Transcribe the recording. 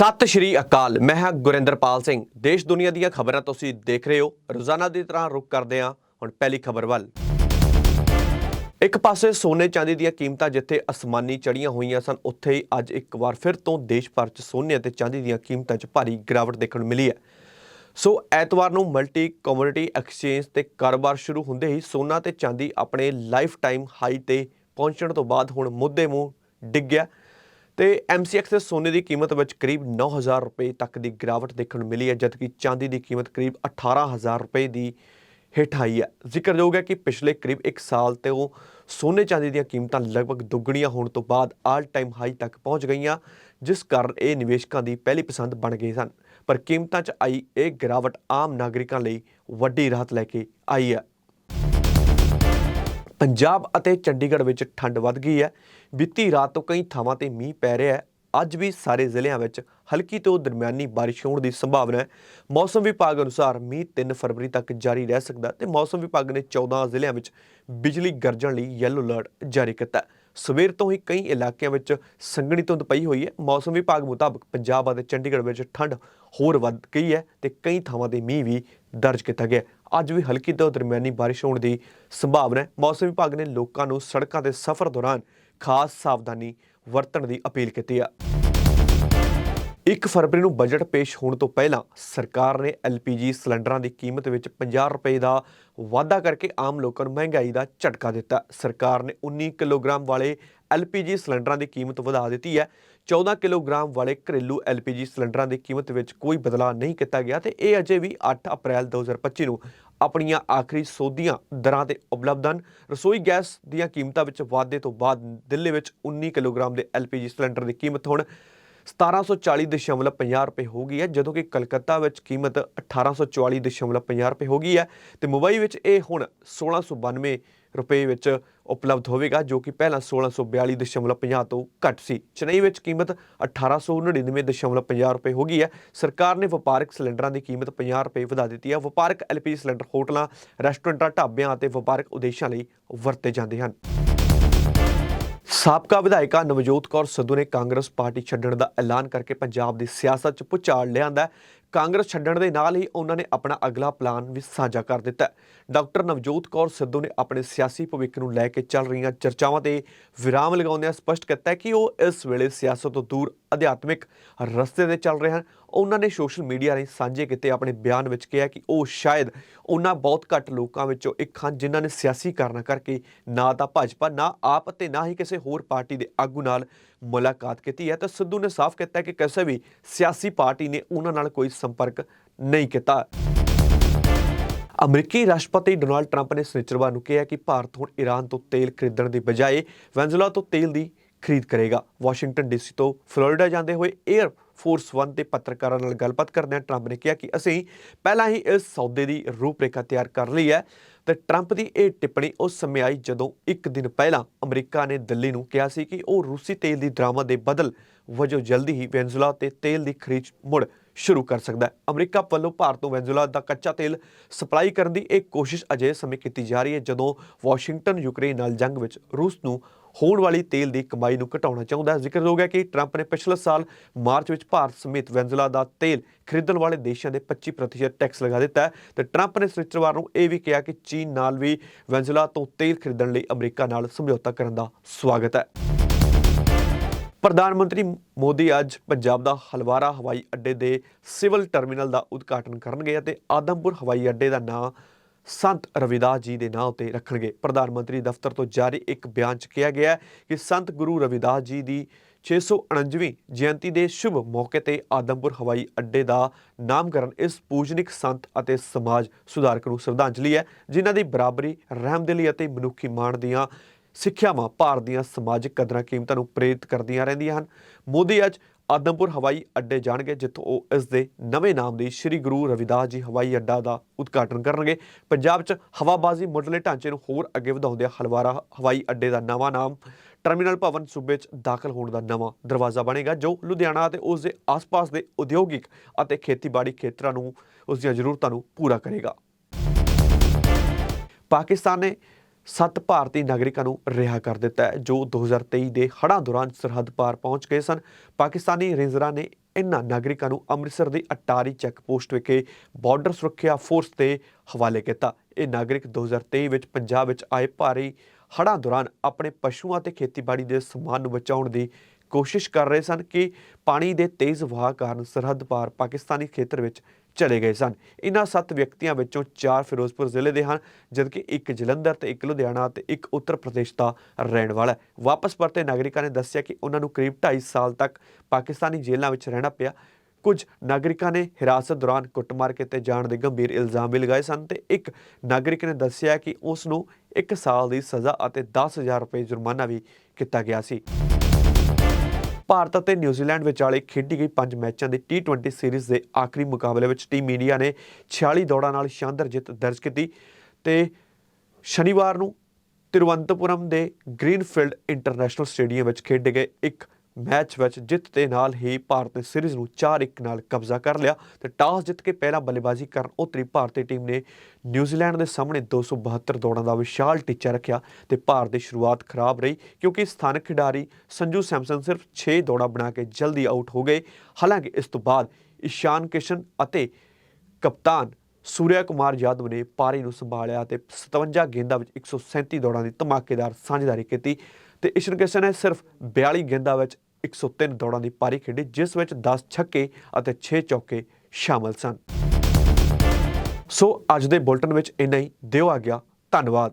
ਸਤਿ ਸ਼੍ਰੀ ਅਕਾਲ, ਮੈਂ ਹਾਂ ਗੁਰਿੰਦਰਪਾਲ ਸਿੰਘ। ਦੇਸ਼ ਦੁਨੀਆ ਦੀਆਂ ਖਬਰਾਂ ਤੁਸੀਂ ਦੇਖ ਰਹੇ ਹੋ। ਰੋਜ਼ਾਨਾ ਦੀ ਤਰ੍ਹਾਂ ਰੁਕ ਕਰਦੇ ਹਾਂ, ਹੁਣ ਪਹਿਲੀ ਖਬਰ ਵੱਲ। ਇੱਕ ਪਾਸੇ ਸੋਨੇ ਚਾਂਦੀ ਦੀਆਂ ਕੀਮਤਾਂ ਜਿੱਥੇ ਅਸਮਾਨੀ ਚੜੀਆਂ ਹੋਈਆਂ ਸਨ, ਉੱਥੇ ਹੀ ਅੱਜ ਇੱਕ ਵਾਰ ਫਿਰ ਤੋਂ ਦੇਸ਼ ਭਰ 'ਚ ਸੋਨੇ ਅਤੇ ਚਾਂਦੀ ਦੀਆਂ ਕੀਮਤਾਂ 'ਚ ਭਾਰੀ ਗਿਰਾਵਟ ਦੇਖਣ ਨੂੰ ਮਿਲੀ ਹੈ। ਸੋ ਐਤਵਾਰ ਨੂੰ ਮਲਟੀ ਕਮੋਡਿਟੀ ਐਕਸਚੇਂਜ ਤੇ ਕਾਰੋਬਾਰ ਸ਼ੁਰੂ ਹੁੰਦੇ ਹੀ ਸੋਨਾ ਤੇ ਚਾਂਦੀ ਆਪਣੇ ਲਾਈਫ ਟਾਈਮ ਹਾਈ ਤੇ ਪਹੁੰਚਣ ਤੋਂ ਬਾਅਦ ਹੁਣ ਮੁੱਦੇ ਮੂੰਹ ਡਿੱਗ ਗਿਆ। ਤੇ MCX ਦੇ ਸੋਨੇ ਦੀ ਕੀਮਤ ਵਿੱਚ ਕਰੀਬ 9000 ਰੁਪਏ ਤੱਕ ਦੀ ਗਿਰਾਵਟ ਦੇਖਣ ਨੂੰ ਮਿਲੀ ਹੈ, ਜਦਕਿ ਚਾਂਦੀ ਦੀ ਕੀਮਤ ਕਰੀਬ 18000 ਰੁਪਏ ਦੀ ਹੇਠ ਆਈ ਹੈ। ਜ਼ਿਕਰਯੋਗ ਹੈ ਕਿ ਪਿਛਲੇ ਕਰੀਬ 1 ਸਾਲ ਤੇ ਉਹ ਸੋਨੇ ਚਾਂਦੀ ਦੀਆਂ ਕੀਮਤਾਂ ਲਗਭਗ ਦੁੱਗਣੀਆਂ ਹੋਣ ਤੋਂ ਬਾਅਦ ਆਲ ਟਾਈਮ ਹਾਈ ਤੱਕ ਪਹੁੰਚ ਗਈਆਂ, ਜਿਸ ਕਾਰਨ ਇਹ ਨਿਵੇਸ਼ਕਾਂ ਦੀ ਪਹਿਲੀ ਪਸੰਦ ਬਣ ਗਏ ਸਨ। ਪਰ ਕੀਮਤਾਂ 'ਚ ਆਈ ਇਹ ਗਿਰਾਵਟ ਆਮ ਨਾਗਰਿਕਾਂ ਲਈ ਵੱਡੀ ਰਾਹਤ ਲੈ ਕੇ ਆਈ ਹੈ। ਪੰਜਾਬ ਅਤੇ ਚੰਡੀਗੜ੍ਹ ਵਿੱਚ ਠੰਡ ਵੱਧ ਗਈ ਹੈ। ਬੀਤੀ ਰਾਤ ਤੋਂ ਕਈ ਥਾਵਾਂ ਤੇ ਮੀਂਹ ਪੈ ਰਿਹਾ ਹੈ। ਅੱਜ ਵੀ ਸਾਰੇ ਜ਼ਿਲ੍ਹਿਆਂ ਵਿੱਚ ਹਲਕੀ ਤੋਂ ਦਰਮਿਆਨੀ ਬਾਰਿਸ਼ ਹੋਣ ਦੀ ਸੰਭਾਵਨਾ ਹੈ। ਮੌਸਮ ਵਿਭਾਗ ਅਨੁਸਾਰ ਮੀਂਹ 3 ਫਰਵਰੀ ਤੱਕ ਜਾਰੀ ਰਹਿ ਸਕਦਾ ਹੈ ਤੇ ਮੌਸਮ ਵਿਭਾਗ ਨੇ 14 ਜ਼ਿਲ੍ਹਿਆਂ ਵਿੱਚ ਬਿਜਲੀ ਗਰਜਣ ਲਈ ਯੈਲੋ ਅਲਰਟ ਜਾਰੀ ਕੀਤਾ ਸਵੇਰ ਤੋਂ ਹੀ ਕਈ ਇਲਾਕਿਆਂ ਵਿੱਚ ਸੰਘਣੀ ਧੁੰਦ ਪਈ ਹੋਈ ਹੈ। ਮੌਸਮ ਵਿਭਾਗ ਮੁਤਾਬਕ ਪੰਜਾਬ ਅਤੇ ਚੰਡੀਗੜ੍ਹ ਵਿੱਚ ਠੰਡ ਹੋਰ ਵੱਧ ਗਈ ਹੈ ਤੇ ਕਈ ਥਾਵਾਂ ਤੇ ਮੀਂਹ ਵੀ ਦਰਜ ਕੀਤਾ ਗਿਆ ਅੱਜ ਵੀ ਹਲਕੀ ਤੋਂ ਦਰਮਿਆਨੀ ਬਾਰਿਸ਼ ਹੋਣ ਦੀ ਸੰਭਾਵਨਾ ਹੈ। ਮੌਸਮ ਵਿਭਾਗ ਨੇ ਲੋਕਾਂ ਨੂੰ ਸੜਕਾਂ ਤੇ ਸਫ਼ਰ ਦੌਰਾਨ ਖਾਸ ਸਾਵਧਾਨੀ ਵਰਤਣ ਦੀ ਅਪੀਲ ਕੀਤੀ ਹੈ 1 ਫਰਵਰੀ ਨੂੰ ਬਜਟ ਪੇਸ਼ ਹੋਣ ਤੋਂ ਪਹਿਲਾਂ ਸਰਕਾਰ ਨੇ LPG ਸਿਲੰਡਰਾਂ ਦੀ ਕੀਮਤ ਵਿੱਚ 50 ਰੁਪਏ ਦਾ ਵਾਧਾ ਕਰਕੇ ਆਮ ਲੋਕਾਂ ਨੂੰ ਮਹਿੰਗਾਈ ਦਾ ਝਟਕਾ ਦਿੱਤਾ। ਸਰਕਾਰ ਨੇ 19 ਕਿਲੋਗ੍ਰਾਮ ਵਾਲੇ LPG ਸਿਲੰਡਰਾਂ ਦੀ ਕੀਮਤ ਵਧਾ ਦਿੱਤੀ ਹੈ। 14 ਕਿਲੋਗ੍ਰਾਮ ਵਾਲੇ ਘਰੇਲੂ LPG ਸਿਲੰਡਰਾਂ ਦੀ ਕੀਮਤ ਵਿੱਚ ਕੋਈ ਬਦਲਾਅ ਨਹੀਂ ਕੀਤਾ ਗਿਆ ਤੇ ਇਹ ਅਜੇ ਵੀ 8 ਅਪ੍ਰੈਲ 2025 ਨੂੰ ਆਪਣੀਆਂ ਆਖਰੀ ਸੋਧੀਆਂ ਦਰਾਂ ਤੇ ਉਪਲਬਧ ਹਨ। ਰਸੋਈ ਗੈਸ ਦੀਆਂ ਕੀਮਤਾਂ ਵਿੱਚ ਵਾਧੇ ਤੋਂ ਬਾਅਦ ਦਿੱਲੀ ਵਿੱਚ 19 ਕਿਲੋਗ੍ਰਾਮ ਦੇ LPG ਸਿਲੰਡਰ ਦੀ ਕੀਮਤ ਹੁਣ 1740.50 ਰੁਪਏ ਹੋ ਗਈ ਹੈ, ਜਦੋਂ ਕਿ ਕਲਕੱਤਾ ਵਿੱਚ ਕੀਮਤ 1844.50 ਰੁਪਏ ਹੋ ਗਈ ਹੈ ਤੇ ਮੁੰਬਈ ਵਿੱਚ ਇਹ ਹੁਣ 1692 ਰੁਪਏ ਵਿੱਚ ਉਪਲਬਧ ਹੋਵੇਗਾ, ਜੋ ਕਿ ਪਹਿਲਾਂ 1642.50 ਤੋਂ ਘੱਟ ਸੀ। ਚੇਨਈ ਵਿੱਚ ਕੀਮਤ 1899.50 ਰੁਪਏ ਹੋ ਗਈ ਹੈ। ਸਰਕਾਰ ਨੇ ਵਪਾਰਕ ਸਿਲੰਡਰਾਂ ਦੀ ਕੀਮਤ 50 ਰੁਪਏ ਵਧਾ ਦਿੱਤੀ ਹੈ। ਵਪਾਰਕ ਐਲਪੀਜੀ ਸਿਲੰਡਰ, ਹੋਟਲਾਂ, ਰੈਸਟੋਰੈਂਟਾਂ, ਢਾਬਿਆਂ ਅਤੇ ਵਪਾਰਕ ਉਦੇਸ਼ਾਂ ਲਈ ਵਰਤੇ ਜਾਂਦੇ ਹਨ। ਸਾਬਕਾ ਵਿਧਾਇਕਾ ਨਵਜੋਤ ਕੌਰ ਸਿੱਧੂ ਨੇ ਕਾਂਗਰਸ ਪਾਰਟੀ ਛੱਡਣ ਦਾ ਐਲਾਨ ਕਰਕੇ ਪੰਜਾਬ ਦੀ ਸਿਆਸਤ 'ਚ ਭੁਚਾਲ ਲਿਆਂਦਾ ਕਾਂਗਰਸ ਛੱਡਣ ਦੇ ਨਾਲ ਹੀ ਉਹਨਾਂ ਨੇ ਆਪਣਾ ਅਗਲਾ ਪਲਾਨ ਵੀ ਸਾਂਝਾ ਕਰ ਦਿੱਤਾ ਡਾਕਟਰ ਨਵਜੋਤ ਕੌਰ ਸਿੱਧੂ ਨੇ ਆਪਣੇ ਸਿਆਸੀ ਭਵਿੱਖ ਨੂੰ ਲੈ ਕੇ ਚੱਲ ਰਹੀਆਂ ਚਰਚਾਵਾਂ ਤੇ ਵਿਰਾਮ ਲਗਾਉਂਦਿਆਂ ਸਪਸ਼ਟ ਕੀਤਾ ਕਿ ਉਹ ਇਸ ਵੇਲੇ ਸਿਆਸਤ ਤੋਂ ਦੂਰ ਅਧਿਆਤਮਿਕ ਰਸਤੇ ਤੇ ਚੱਲ ਰਹੇ ਹਨ। ਉਹਨਾਂ ਨੇ ਸੋਸ਼ਲ ਮੀਡੀਆ ਰਾਹੀਂ ਸਾਂਝੇ ਕੀਤੇ ਆਪਣੇ ਬਿਆਨ ਵਿੱਚ ਕਿਹਾ ਕਿ ਉਹ ਸ਼ਾਇਦ ਉਹਨਾਂ ਬਹੁਤ ਘੱਟ ਲੋਕਾਂ ਵਿੱਚੋਂ ਇੱਕ ਹਨ ਜਿਨ੍ਹਾਂ ਨੇ ਸਿਆਸੀ ਕਾਰਨਾਂ ਕਰਕੇ ਨਾ ਤਾਂ ਭਾਜਪਾ, ਨਾ ਆਪ ਅਤੇ ਨਾ ਹੀ ਕਿਸੇ ਹੋਰ ਪਾਰਟੀ ਦੇ ਆਗੂ ਨਾਲ ਮੁਲਾਕਾਤ ਕੀਤੀ ਹੈ ਤਾਂ ਸਿੱਧੂ ਨੇ ਸਾਫ਼ ਕੀਤਾ ਹੈ ਕਿ ਕਿਸੇ ਵੀ ਸਿਆਸੀ ਪਾਰਟੀ ਨੇ ਉਹਨਾਂ ਨਾਲ ਕੋਈ ਸੰਪਰਕ ਨਹੀਂ ਕੀਤਾ। ਅਮਰੀਕੀ ਰਾਸ਼ਟਰਪਤੀ ਡੋਨਾਲਡ ਟਰੰਪ ਨੇ ਸਨਿਚਰਵਾਰ ਨੂੰ ਕਿਹਾ ਕਿ ਭਾਰਤ ਹੁਣ ਈਰਾਨ ਤੋਂ ਤੇਲ ਖਰੀਦਣ ਦੀ ਬਜਾਏ ਵੈਨਜ਼ੂਲਾ ਤੋਂ ਤੇਲ ਦੀ ਖਰੀਦ ਕਰੇਗਾ। ਵਾਸ਼ਿੰਗਟਨ ਡੀਸੀ ਤੋਂ ਫਲੋਰੀਡਾ ਜਾਂਦੇ ਹੋਏ 에ਅਰ ਫੋਰਸ 1 ਦੇ ਪੱਤਰਕਾਰਾਂ ਨਾਲ ਗੱਲਬਾਤ ਕਰਦਿਆਂ ਟਰੰਪ ਨੇ ਕਿਹਾ ਕਿ ਅਸੀਂ ਪਹਿਲਾਂ ਹੀ ਇਸ ਸੌਦੇ ਦੀ ਰੂਪਰੇਖਾ ਤਿਆਰ ਕਰ ਲਈ ਹੈ। ਤੇ ਟਰੰਪ ਦੀ ਇਹ ਟਿੱਪਣੀ ਉਸ ਸਮੇਂ ਆਈ ਜਦੋਂ ਇੱਕ ਦਿਨ ਪਹਿਲਾਂ ਅਮਰੀਕਾ ਨੇ ਦਿੱਲੀ ਨੂੰ ਕਿਹਾ ਸੀ ਕਿ ਉਹ ਰੂਸੀ ਤੇਲ ਦੀ ਦਰਾਮਦ ਦੇ ਬਦਲ ਵਜੋਂ ਜਲਦੀ ਹੀ ਵੈਨਜ਼ੂਲਾ ਤੇ ਤੇਲ ਦੀ ਖਰੀਦ ਮੁੜ ਸ਼ੁਰੂ ਕਰ ਸਕਦਾ ਹੈ। ਅਮਰੀਕਾ ਵੱਲੋਂ ਭਾਰਤ ਨੂੰ ਵੈਨਜ਼ੂਲਾ ਦਾ ਕੱਚਾ ਤੇਲ ਸਪਲਾਈ ਕਰਨ ਦੀ ਇੱਕ ਕੋਸ਼ਿਸ਼ ਅਜੇ ਸਮੇਂ ਕੀਤੀ ਜਾ ਰਹੀ ਹੈ ਜਦੋਂ ਵਾਸ਼ਿੰਗਟਨ, ਯੂਕਰੇਨ ਨਾਲ ਜੰਗ ਵਿੱਚ ਰੂਸ ਨੂੰ ਹੋਣ ਵਾਲੀ ਤੇਲ ਦੀ ਕਮਾਈ ਨੂੰ ਘਟਾਉਣਾ ਚਾਹੁੰਦਾ ਹੈ। ਜ਼ਿਕਰਯੋਗ ਹੈ ਕਿ ਟਰੰਪ ਨੇ ਪਿਛਲੇ ਸਾਲ ਮਾਰਚ ਵਿੱਚ ਭਾਰਤ ਸਮੇਤ ਵੈਨਜ਼ੂਲਾ ਦਾ ਤੇਲ ਖਰੀਦਣ ਵਾਲੇ ਦੇਸ਼ਾਂ ਦੇ 25% ਟੈਕਸ ਲਗਾ ਦਿੱਤਾ ਹੈ ਤੇ ਟਰੰਪ ਨੇ ਸ਼ੁੱਕਰਵਾਰ ਨੂੰ ਇਹ ਵੀ ਕਿਹਾ ਕਿ ਚੀਨ ਨਾਲ ਵੀ ਵੈਨਜ਼ੂਲਾ ਤੋਂ ਤੇਲ ਖਰੀਦਣ ਲਈ ਅਮਰੀਕਾ ਨਾਲ ਸਮਝੌਤਾ ਕਰਨ ਦਾ ਸਵਾਗਤ ਹੈ। ਪ੍ਰਧਾਨ ਮੰਤਰੀ ਮੋਦੀ ਅੱਜ ਪੰਜਾਬ ਦਾ ਹਲਵਾਰਾ ਹਵਾਈ ਅੱਡੇ ਦੇ ਸਿਵਲ ਟਰਮੀਨਲ ਦਾ ਉਦਘਾਟਨ ਕਰਨਗੇ ਅਤੇ ਆਦਮਪੁਰ ਹਵਾਈ ਅੱਡੇ ਦਾ ਨਾਂ ਸੰਤ ਰਵਿਦਾਸ ਜੀ ਦੇ ਨਾਂ ਉੱਤੇ ਰੱਖਣਗੇ। ਪ੍ਰਧਾਨ ਮੰਤਰੀ ਦਫ਼ਤਰ ਤੋਂ ਜਾਰੀ ਇੱਕ ਬਿਆਨ 'ਚ ਕਿਹਾ ਗਿਆ ਕਿ ਸੰਤ ਗੁਰੂ ਰਵਿਦਾਸ ਜੀ ਦੀ 649ਵੀਂ ਜਯੰਤੀ ਦੇ ਸ਼ੁਭ ਮੌਕੇ ਤੇ ਆਦਮਪੁਰ ਹਵਾਈ ਅੱਡੇ ਦਾ ਨਾਮਕਰਨ ਇਸ ਪੂਜਨਿਕ ਸੰਤ ਅਤੇ ਸਮਾਜ ਸੁਧਾਰਕ ਨੂੰ ਸ਼ਰਧਾਂਜਲੀ ਹੈ, ਜਿਨ੍ਹਾਂ ਦੀ ਬਰਾਬਰੀ ਰਹਿਮਦਿਲੀ ਅਤੇ ਮਨੁੱਖੀ ਮਾਣ ਦੀਆਂ ਸਿੱਖਿਆਵਾਂ ਭਾਰਤ ਦੀਆਂ ਸਮਾਜਿਕ ਕਦਰਾਂ ਕੀਮਤਾਂ ਨੂੰ ਪ੍ਰੇਰਿਤ ਕਰਦੀਆਂ ਰਹਿੰਦੀਆਂ ਹਨ। ਮੋਦੀ ਅੱਜ ਆਦਮਪੁਰ ਹਵਾਈ ਅੱਡੇ ਜਾਣਗੇ, ਜਿੱਥੋਂ ਉਹ ਇਸ ਦੇ ਨਵੇਂ ਨਾਮ ਦੀ ਸ੍ਰੀ ਗੁਰੂ ਰਵਿਦਾਸ ਜੀ ਹਵਾਈ ਅੱਡਾ ਦਾ ਉਦਘਾਟਨ ਕਰਨਗੇ। ਪੰਜਾਬ 'ਚ ਹਵਾਬਾਜ਼ੀ ਮੁੱਢਲੇ ਢਾਂਚੇ ਨੂੰ ਹੋਰ ਅੱਗੇ ਵਧਾਉਂਦੇ ਹਲਵਾਰਾ ਹਵਾਈ ਅੱਡੇ ਦਾ ਨਵਾਂ ਨਾਮ, ਟਰਮੀਨਲ ਭਵਨ ਸੂਬੇ 'ਚ ਦਾਖਲ ਹੋਣ ਦਾ ਨਵਾਂ ਦਰਵਾਜ਼ਾ ਬਣੇਗਾ, ਜੋ ਲੁਧਿਆਣਾ ਅਤੇ ਉਸ ਦੇ ਆਸ-ਪਾਸ ਦੇ ਉਦਯੋਗਿਕ ਅਤੇ ਖੇਤੀਬਾੜੀ ਖੇਤਰਾਂ ਨੂੰ, ਉਸ ਦੀਆਂ ਜ਼ਰੂਰਤਾਂ ਨੂੰ ਪੂਰਾ ਕਰੇਗਾ। ਪਾਕਿਸਤਾਨ ਨੇ ਸੱਤ ਭਾਰਤੀ ਨਾਗਰਿਕਾਂ ਨੂੰ ਰਿਹਾ ਕਰ ਦਿੱਤਾ ਹੈ, ਜੋ 2023 ਦੇ ਹੜ੍ਹਾਂ ਦੌਰਾਨ ਸਰਹੱਦ ਪਾਰ ਪਹੁੰਚ ਗਏ ਸਨ। ਪਾਕਿਸਤਾਨੀ ਰੇਂਜਰਾਂ ਨੇ ਇਨ੍ਹਾਂ ਨਾਗਰਿਕਾਂ ਨੂੰ ਅੰਮ੍ਰਿਤਸਰ ਦੀ ਅਟਾਰੀ ਚੈੱਕ ਪੋਸਟ ਵਿਖੇ ਬਾਰਡਰ ਸੁਰੱਖਿਆ ਫੋਰਸ ਦੇ ਹਵਾਲੇ ਕੀਤਾ। ਇਹ ਨਾਗਰਿਕ 2023 ਵਿੱਚ ਪੰਜਾਬ ਵਿੱਚ ਆਏ ਭਾਰੀ ਹੜ੍ਹਾਂ ਦੌਰਾਨ ਆਪਣੇ ਪਸ਼ੂਆਂ ਤੇ ਖੇਤੀਬਾੜੀ ਦੇ ਸਮਾਨ ਨੂੰ ਬਚਾਉਣ ਦੀ ਕੋਸ਼ਿਸ਼ ਕਰ ਰਹੇ ਸਨ ਕਿ ਪਾਣੀ ਦੇ ਤੇਜ਼ ਵਹਾਅ ਕਾਰਨ ਸਰਹੱਦ ਪਾਰ ਪਾਕਿਸਤਾਨੀ ਖੇਤਰ ਵਿੱਚ ਚਲੇ ਗਏ ਸਨ। ਇਨ੍ਹਾਂ ਸੱਤ ਵਿਅਕਤੀਆਂ ਵਿੱਚੋਂ ਚਾਰ ਫਿਰੋਜ਼ਪੁਰ ਜ਼ਿਲ੍ਹੇ ਦੇ ਹਨ, ਜਦਕਿ ਇੱਕ ਜਲੰਧਰ ਤੇ ਇੱਕ ਲੁਧਿਆਣਾ ਤੇ ਇੱਕ ਉੱਤਰ ਪ੍ਰਦੇਸ਼ ਦਾ ਰਹਿਣ ਵਾਲਾ ਹੈ। ਵਾਪਸ ਪਰਤੇ ਨਾਗਰਿਕਾਂ ਨੇ ਦੱਸਿਆ ਕਿ ਉਹਨਾਂ ਨੂੰ ਕਰੀਬ 2.5 ਸਾਲ ਤੱਕ ਪਾਕਿਸਤਾਨੀ ਜੇਲ੍ਹਾਂ ਵਿੱਚ ਰਹਿਣਾ ਪਿਆ। ਕੁਝ ਨਾਗਰਿਕਾਂ ਨੇ ਹਿਰਾਸਤ ਦੌਰਾਨ ਕੁੱਟਮਾਰ ਕੀਤੇ ਜਾਣ ਦੇ ਗੰਭੀਰ ਇਲਜ਼ਾਮ ਵੀ ਲਗਾਏ ਸਨ ਤੇ ਇੱਕ ਨਾਗਰਿਕ ਨੇ ਦੱਸਿਆ ਕਿ ਉਸ ਨੂੰ 1 ਸਾਲ ਦੀ ਸਜ਼ਾ ਅਤੇ 10000 ਰੁਪਏ ਜੁਰਮਾਨਾ ਵੀ ਕੀਤਾ ਗਿਆ ਸੀ। ਭਾਰਤ ਅਤੇ ਨਿਊਜ਼ੀਲੈਂਡ ਵਿਚਾਲੇ ਖੇਡੀ ਗਈ ਪੰਜ ਮੈਚਾਂ ਦੀ T20 ਸੀਰੀਜ਼ ਦੇ ਆਖਰੀ ਮੁਕਾਬਲੇ ਵਿੱਚ ਟੀਮ ਇੰਡੀਆ ਨੇ 46 ਦੌੜਾਂ ਨਾਲ ਸ਼ਾਨਦਾਰ ਜਿੱਤ ਦਰਜ ਕੀਤੀ ਤੇ ਸ਼ਨੀਵਾਰ ਨੂੰ ਤਿਰੂਵਨੰਤਪੁਰਮ ਦੇ ਗ੍ਰੀਨਫੀਲਡ ਇੰਟਰਨੈਸ਼ਨਲ ਸਟੇਡੀਅਮ ਵਿੱਚ ਖੇਡੇ ਗਏ ਇੱਕ ਮੈਚ ਵਿੱਚ ਜਿੱਤ ਦੇ ਨਾਲ ਹੀ ਭਾਰਤ ਨੇ ਸੀਰੀਜ਼ ਨੂੰ 4-1 ਨਾਲ ਕਬਜ਼ਾ ਕਰ ਲਿਆ ਤੇ ਟਾਸ ਜਿੱਤ ਕੇ ਪਹਿਲਾਂ ਬੱਲੇਬਾਜ਼ੀ ਕਰਨ ਉਤਰੀ ਭਾਰਤੀ ਟੀਮ ਨੇ ਨਿਊਜ਼ੀਲੈਂਡ ਦੇ ਸਾਹਮਣੇ 272 ਦੌੜਾਂ ਦਾ ਵਿਸ਼ਾਲ ਟੀਚਾ ਰੱਖਿਆ ਤੇ ਭਾਰਤ ਦੀ ਸ਼ੁਰੂਆਤ ਖਰਾਬ ਰਹੀ ਕਿਉਂਕਿ ਸਥਾਨਕ ਖਿਡਾਰੀ ਸੰਜੂ ਸੈਮਸਨ ਸਿਰਫ 6 ਦੌੜਾਂ ਬਣਾ ਕੇ ਜਲਦੀ ਆਊਟ ਹੋ ਗਏ। ਹਾਲਾਂਕਿ ਇਸ ਤੋਂ ਬਾਅਦ ਇਸ਼ਾਨ ਕਿਸ਼ਨ ਅਤੇ ਕਪਤਾਨ ਸੂਰਿਆ ਕੁਮਾਰ ਯਾਦਵ ਨੇ ਪਾਰੀ ਨੂੰ ਸੰਭਾਲਿਆ ਤੇ 57 ਗੇਂਦਾਂ ਵਿੱਚ 137 ਦੌੜਾਂ ਦੀ ਧਮਾਕੇਦਾਰ ਸਾਂਝੇਦਾਰੀ ਕੀਤੀ ਤੇ ਇਸ਼ਨ ਕਿਸ਼ਨ ਨੇ ਸਿਰਫ 42 ਗੇਂਦਾਂ ਵਿੱਚ 103 ਦੌੜਾਂ ਦੀ ਪਾਰੀ ਖੇਡੀ, ਜਿਸ ਵਿੱਚ 10 ਛੱਕੇ ਅਤੇ 6 ਚੌਕੇ ਸ਼ਾਮਲ ਸਨ। ਸੋ ਅੱਜ ਦੇ ਬੁਲਟਨ ਵਿੱਚ ਇੰਨਾ ਹੀ। ਦਿਓ ਆ ਗਿਆ। ਧੰਨਵਾਦ।